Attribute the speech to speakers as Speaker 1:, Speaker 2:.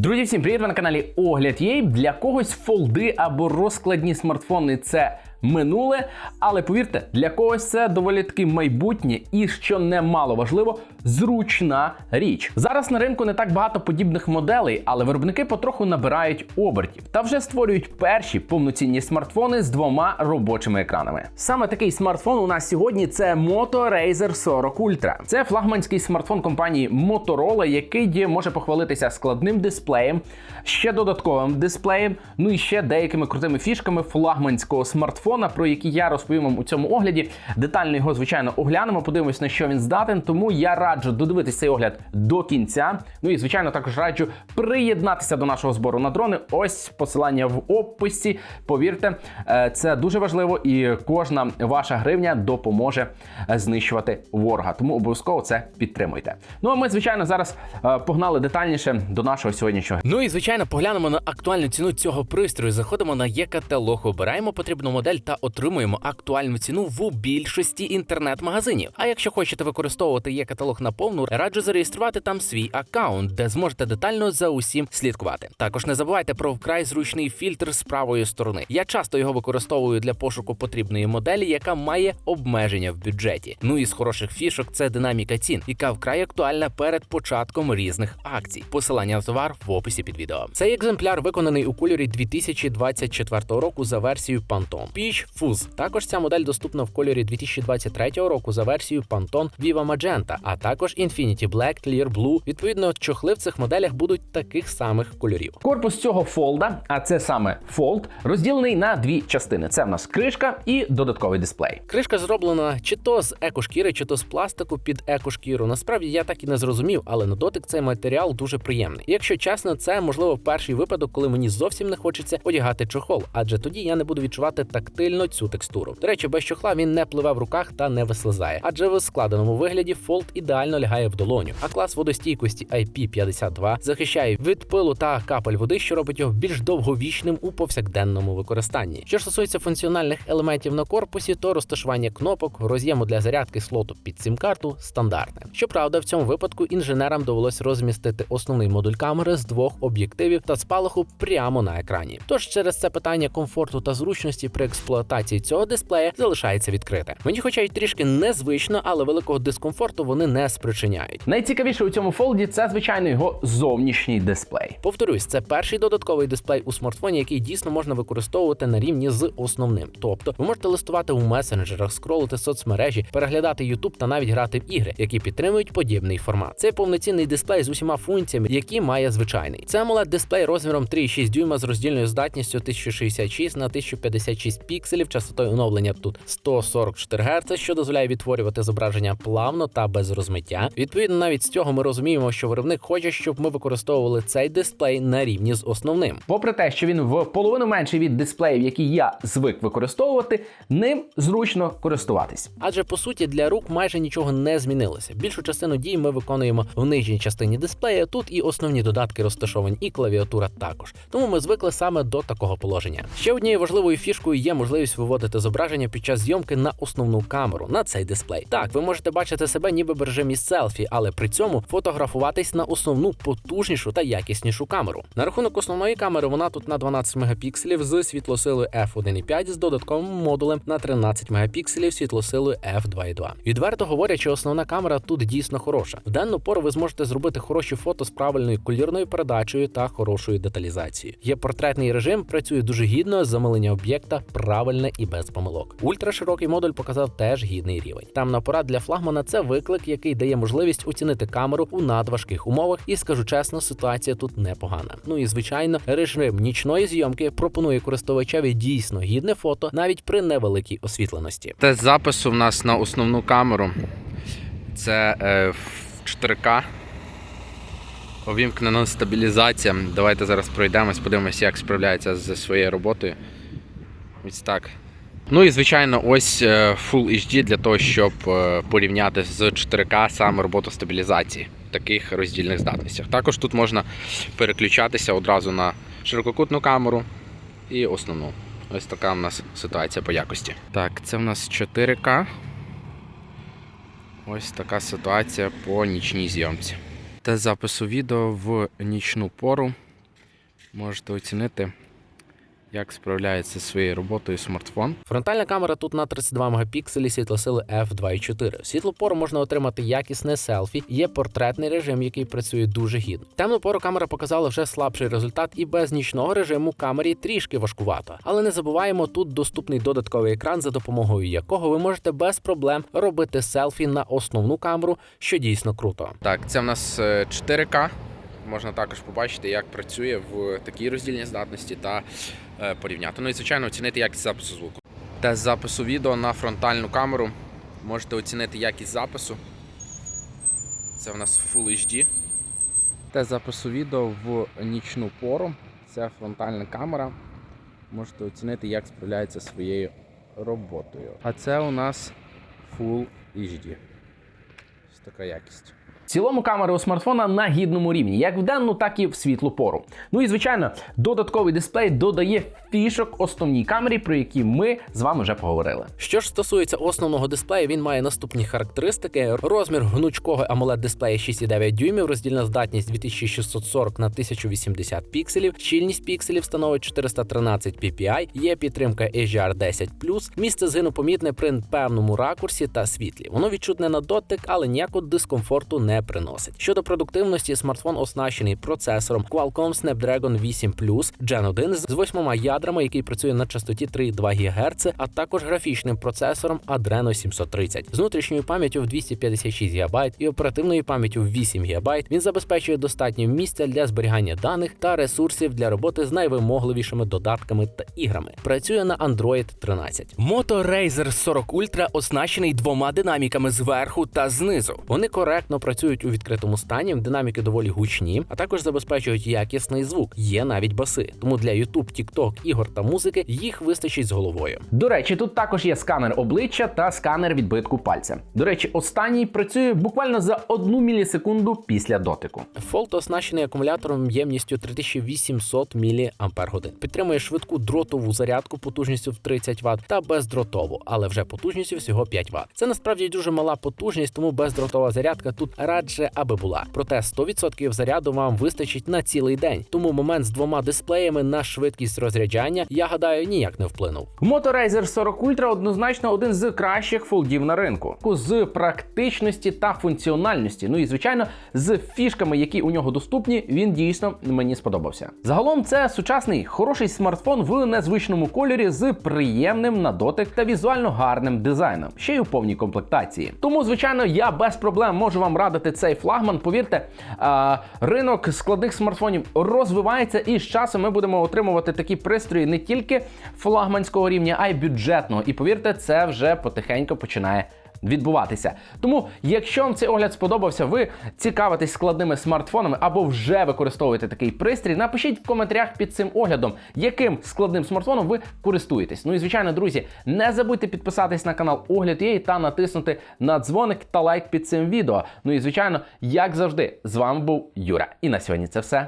Speaker 1: Друзі, всім привіт! Ви на каналі Огляд Є. Для когось фолди або розкладні смартфони це минуле, але повірте, для когось це доволі таки майбутнє і що немало важливо, зручна річ. Зараз на ринку не так багато подібних моделей, але виробники потроху набирають обертів та вже створюють перші повноцінні смартфони з двома робочими екранами. Саме такий смартфон у нас сьогодні це Moto Razer 40 Ultra. Це флагманський смартфон компанії Motorola, який може похвалитися складним дисплеєм, ще додатковим дисплеєм, ну і ще деякими крутими фішками флагманського смартфона, про які я розповім вам у цьому огляді. Детально його, звичайно, оглянемо, подивимось, на що він здатен. Тому я раджу додивитися цей огляд до кінця. Ну і звичайно, також раджу приєднатися до нашого збору на дрони. Ось посилання в описі. Повірте, е, це дуже важливо, і кожна ваша гривня допоможе е, знищувати ворога. Тому обов'язково це підтримуйте. Ну а ми, звичайно, зараз е, погнали детальніше до нашого сьогоднішнього.
Speaker 2: Ну і звичайно, поглянемо на актуальну ціну цього пристрою. Заходимо на є-каталог, обираємо потрібну модель та отримуємо актуальну ціну в більшості інтернет-магазинів. А якщо хочете використовувати є-каталог наповну, раджу зареєструвати там свій аккаунт, де зможете детально за усім слідкувати. Також не забувайте про вкрай зручний фільтр з правої сторони. Я часто його використовую для пошуку потрібної моделі, яка має обмеження в бюджеті. Ну і з хороших фішок це динаміка цін, яка вкрай актуальна перед початком різних акцій. Посилання на товар в описі під відео. Цей екземпляр виконаний у кольорі 2024 року за версією Pantone Peach Fuzz. Також ця модель доступна в кольорі 2023 року за версією Pantone Viva Magenta, а також Infinity Black, Clear Blue. Відповідно, чохли в цих моделях будуть таких самих кольорів.
Speaker 1: Корпус цього фолда, а це саме фолд, розділений на дві частини: це в нас кришка і додатковий дисплей.
Speaker 2: Кришка зроблена чи то з екошкіри, чи то з пластику під екошкіру. Насправді я так і не зрозумів, але на дотик цей матеріал дуже приємний. Якщо чесно, це можливо перший випадок, коли мені зовсім не хочеться одягати чохол, адже тоді я не буду відчувати тактильно цю текстуру. До речі, без чохла він не пливе в руках та не вислизає, адже в складеному вигляді фолд ідеально лягає в долоню. А клас водостійкості IP52 захищає від пилу та капель води, що робить його більш довговічним у повсякденному використанні. Що стосується функціональних елементів на корпусі, то розташування кнопок, роз'єму для зарядки слоту під сім-карту стандартне. Щоправда, в цьому випадку інженерам довелось розмістити основний модуль камери з двох об'єктивів та спалаху прямо на екрані. Тож через це питання комфорту та зручності при експлуатації цього дисплея залишається відкрите. Мені, хоча й трішки незвично, але великого дискомфорту вони не спричиняють.
Speaker 1: Найцікавіше у цьому фолді це, звичайно, його зовнішній дисплей.
Speaker 2: Повторюсь, це перший додатковий дисплей у смартфоні, який дійсно можна використовувати на рівні з основним. Тобто ви можете листувати у месенджерах, скролити соцмережі, переглядати YouTube та навіть грати в ігри, які підтримують подібний формат. Це повноцінний дисплей з усіма функціями, які має звичайний. Це amoled дисплей розміром 3,6 дюйма з роздільною здатністю 1066 на 1056 пікселів, частотою оновлення тут 144 Гц, що дозволяє відтворювати зображення плавно та без розмиття. Відповідно, навіть з цього ми розуміємо, що виробник хоче, щоб ми використовували цей дисплей на рівні з основним.
Speaker 1: Попри те, що він в половину менший від дисплеїв, які я звик використовувати, ним зручно користуватись.
Speaker 2: Адже по суті для рук майже нічого не змінилося. Більшу частину дій ми виконуємо в нижній частині дисплея. Тут і основні додатки розташовані, і клавіатура також. Тому ми звикли саме до такого положення. Ще однією важливою фішкою є можливість виводити зображення під час зйомки на основну камеру на цей дисплей. Так, ви можете бачити себе ніби в режимі селфі, але при цьому фотографуватись на основну потужнішу та якіснішу камеру. На рахунок основної камери вона тут на 12 мегапікселів з світлосилою f1.5 з додатковим модулем на 13 мегапікселів світлосилою f2.2. Відверто говорячи, основна камера тут дійсно хороша. В дану пору ви зможете зробити хороші фото з правильною колірною передачею та хорошою деталізацією. Є портретний режим, працює дуже гідно, замилення об'єкта правильне і без помилок. Ультраширокий модуль показав теж гідний рівень. Там апарат для флагмана це виклик, який дає можливість оцінити камеру у надважких умовах, і скажу чесно, ситуація тут непогана. Ну і звичайно, режим нічної зйомки пропонує користувачеві дійсно гідне фото навіть при невеликій освітленості.
Speaker 3: Тест запису в нас на основну камеру. Це е, 4К. Увімкнена стабілізація. Давайте зараз пройдемось, подивимося, як справляється зі своєю роботою. Ось так. Ну і звичайно, ось е, Full HD для того, щоб е, порівняти з 4К саме роботу стабілізації в таких роздільних здатностях. Також тут можна переключатися одразу на ширококутну камеру і основну. Ось така у нас ситуація по якості. Так, це в нас 4К. Ось така ситуація по нічній зйомці. Тест запису відео в нічну пору. можете оцінити, як справляється зі своєю роботою смартфон.
Speaker 2: Фронтальна камера тут на 32 мегапікселі світлосили f2.4. Світлопору можна отримати якісне селфі. Є портретний режим, який працює дуже гідно. Темну пору камера показала вже слабший результат, і без нічного режиму камері трішки важкувато. Але не забуваємо, тут доступний додатковий екран, за допомогою якого ви можете без проблем робити селфі на основну камеру, що дійсно круто.
Speaker 3: Так, це в нас е, 4К. Можна також побачити, як працює в такій роздільній здатності та е, порівняти. Ну і звичайно оцінити якість запису звуку. Тест запису відео на фронтальну камеру. Можете оцінити якість запису. Це в нас Full HD. Тест запису відео в нічну пору. Це фронтальна камера. Можете оцінити, як справляється своєю роботою. А це у нас Full HD. Ось така якість.
Speaker 1: Цілому камери у смартфона на гідному рівні, як в денну, так і в світлу пору. Ну і звичайно, додатковий дисплей додає фішок основній камері, про які ми з вами вже поговорили.
Speaker 2: Що ж стосується основного дисплею, він має наступні характеристики: розмір гнучкого amoled дисплея 6,9 дюймів, роздільна здатність 2640 на 1080 пікселів, щільність пікселів становить 413 ppi, є підтримка HDR 10 місце згину помітне при певному ракурсі та світлі. Воно відчутне на дотик, але ніякого дискомфорту не приносить. Щодо продуктивності, смартфон оснащений процесором Qualcomm Snapdragon 8 Plus Gen 1 з восьмома ядрами, який працює на частоті 3,2 ГГц, а також графічним процесором Adreno 730 з внутрішньою пам'яттю в 256 ГБ і оперативною пам'яттю в 8 ГБ. Він забезпечує достатньо місця для зберігання даних та ресурсів для роботи з найвимогливішими додатками та іграми. Працює на Android 13. Moto Razer 40 Ultra оснащений двома динаміками зверху та знизу. Вони коректно працюють у відкритому стані, динаміки доволі гучні, а також забезпечують якісний звук. Є навіть баси. Тому для YouTube, TikTok, ігор та музики їх вистачить з головою.
Speaker 1: До речі, тут також є сканер обличчя та сканер відбитку пальця. До речі, останній працює буквально за одну мілісекунду після дотику.
Speaker 2: Fold оснащений акумулятором ємністю 3800 мАч. Підтримує швидку дротову зарядку потужністю в 30 Вт та бездротову, але вже потужністю всього 5 Вт. Це насправді дуже мала потужність, тому бездротова зарядка тут радше аби була. Проте 100% заряду вам вистачить на цілий день. Тому момент з двома дисплеями на швидкість розряджання, я гадаю, ніяк не вплинув.
Speaker 1: Moto 40 Ultra однозначно один з кращих фолдів на ринку. З практичності та функціональності. Ну і звичайно, з фішками, які у нього доступні, він дійсно мені сподобався. Загалом, це сучасний хороший смартфон в незвичному кольорі з приємним на дотик та візуально гарним дизайном, ще й у повній комплектації. Тому, звичайно, я без проблем можу вам радити цей флагман. Повірте, ринок складних смартфонів розвивається, і з часом ми будемо отримувати такі пристрої не тільки флагманського рівня, а й бюджетного. І повірте, це вже потихеньку починає. Відбуватися. Тому, якщо вам цей огляд сподобався, ви цікавитесь складними смартфонами або вже використовуєте такий пристрій, напишіть в коментарях під цим оглядом, яким складним смартфоном ви користуєтесь. Ну і звичайно, друзі, не забудьте підписатись на канал Огляд Є та натиснути на дзвоник та лайк під цим відео. Ну і звичайно, як завжди, з вами був Юра. І на сьогодні це все.